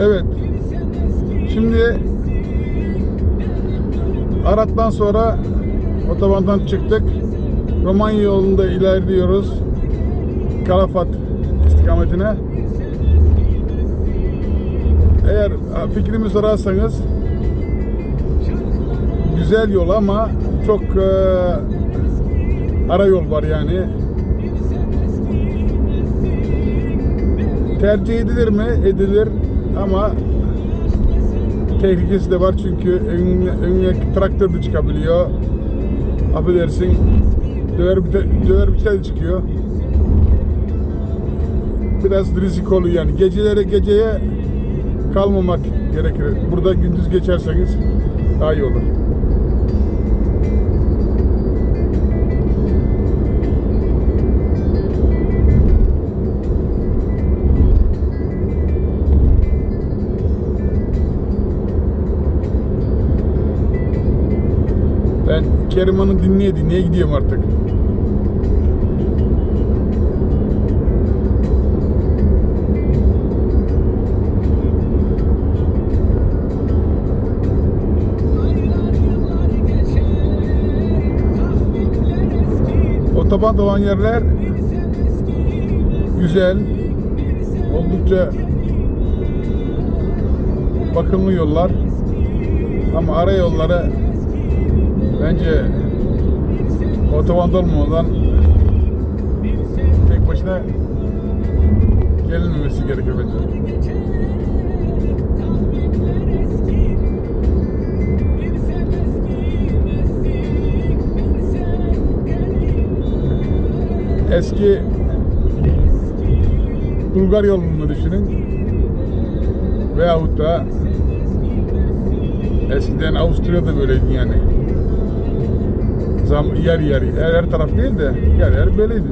Evet. Şimdi Arat'tan sonra otobandan çıktık. Romanya yolunda ilerliyoruz. Kalafat istikametine. Eğer fikrimi sorarsanız güzel yol ama çok e, ara yol var yani. Tercih edilir mi? Edilir ama tehlikesi de var çünkü önüne, önüne traktör de çıkabiliyor. Affedersin döver biter, döver biter de çıkıyor. Biraz riskolu yani. Gecelere geceye kalmamak gerekir. Burada gündüz geçerseniz daha iyi olur. Ben Keriman'ı dinleye dinleye gidiyorum artık. Otoban olan yerler güzel. Oldukça bakımlı yollar. Ama ara yolları bence otobanda olmadan tek başına gelinmemesi gerekir bence. Eski Bulgar yolunu düşünün. Veyahut da eskiden Avusturya'da böyleydi yani. Zam, yer yer, her, her taraf değil de yer yer böyleydi.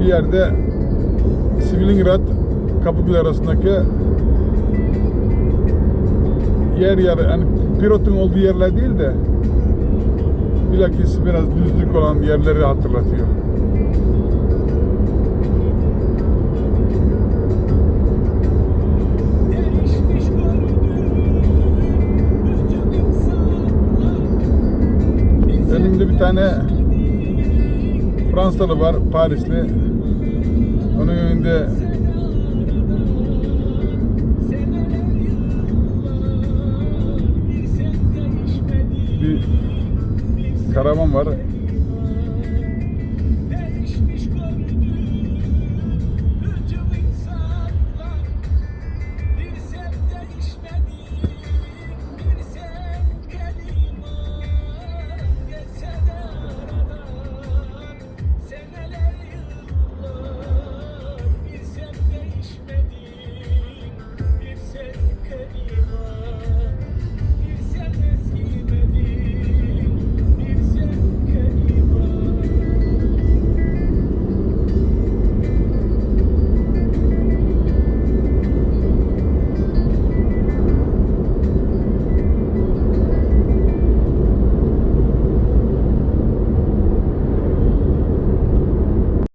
Bir yerde Svilingrad Kapıkule arasındaki yer yer yani pilotun olduğu yerler değil de bilakis biraz düzlük olan yerleri hatırlatıyor. Önümde bir tane Fransalı var, Parisli. Onun önünde karavan var.